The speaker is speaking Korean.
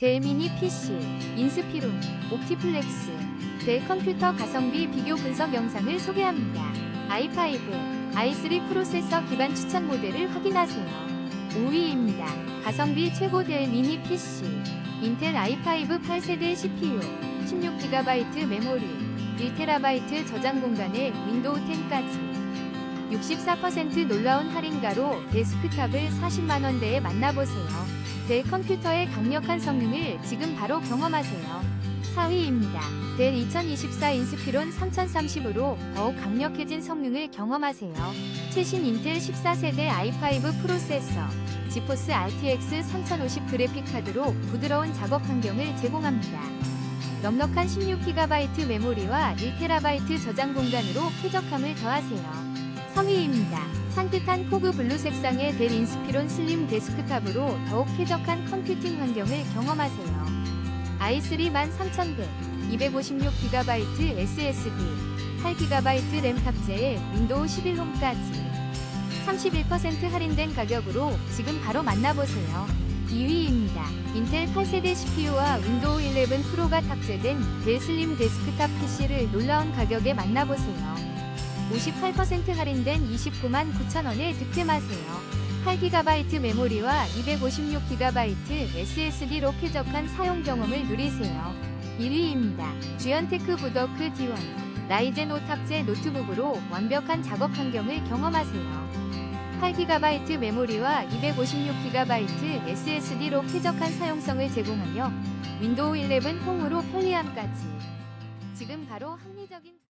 델 미니 PC, 인스피론, 옵티플렉스, 델 컴퓨터 가성비 비교 분석 영상을 소개합니다. i5, i3 프로세서 기반 추천 모델을 확인하세요. 5위입니다. 가성비 최고 델 미니 PC, 인텔 i5 8세대 CPU, 16GB 메모리, 1TB 저장 공간에 윈도우 10까지 64% 놀라운 할인가로 데스크탑을 40만원대에 만나보세요. 델 컴퓨터의 강력한 성능을 지금 바로 경험하세요. 4위입니다. 델 2024 인스피론 3030으로 더욱 강력해진 성능을 경험하세요. 최신 인텔 14세대 i5 프로세서, 지포스 RTX 3050 그래픽 카드로 부드러운 작업 환경을 제공합니다. 넉넉한 16GB 메모리와 1TB 저장 공간으로 쾌적함을 더하세요. 3위입니다. 산뜻한 포그 블루 색상의 델 인스피론 슬림 데스크탑으로 더욱 쾌적한 컴퓨팅 환경을 경험하세요. i3 13100, 256GB SSD, 8GB 램 탑재에 윈도우 11 홈까지 31% 할인된 가격으로 지금 바로 만나보세요. 2위입니다. 인텔 8세대 CPU와 윈도우 11 프로가 탑재된 델 슬림 데스크탑 PC를 놀라운 가격에 만나보세요. 58% 할인된 29만 9천원에 득템하세요. 8GB 메모리와 256GB SSD로 쾌적한 사용 경험을 누리세요. 1위입니다. 주연테크 부더크 D1 라이젠 5 탑재 노트북으로 완벽한 작업 환경을 경험하세요. 8GB 메모리와 256GB SSD로 쾌적한 사용성을 제공하며 윈도우 11 홈으로 편리함까지 지금 바로 합리적인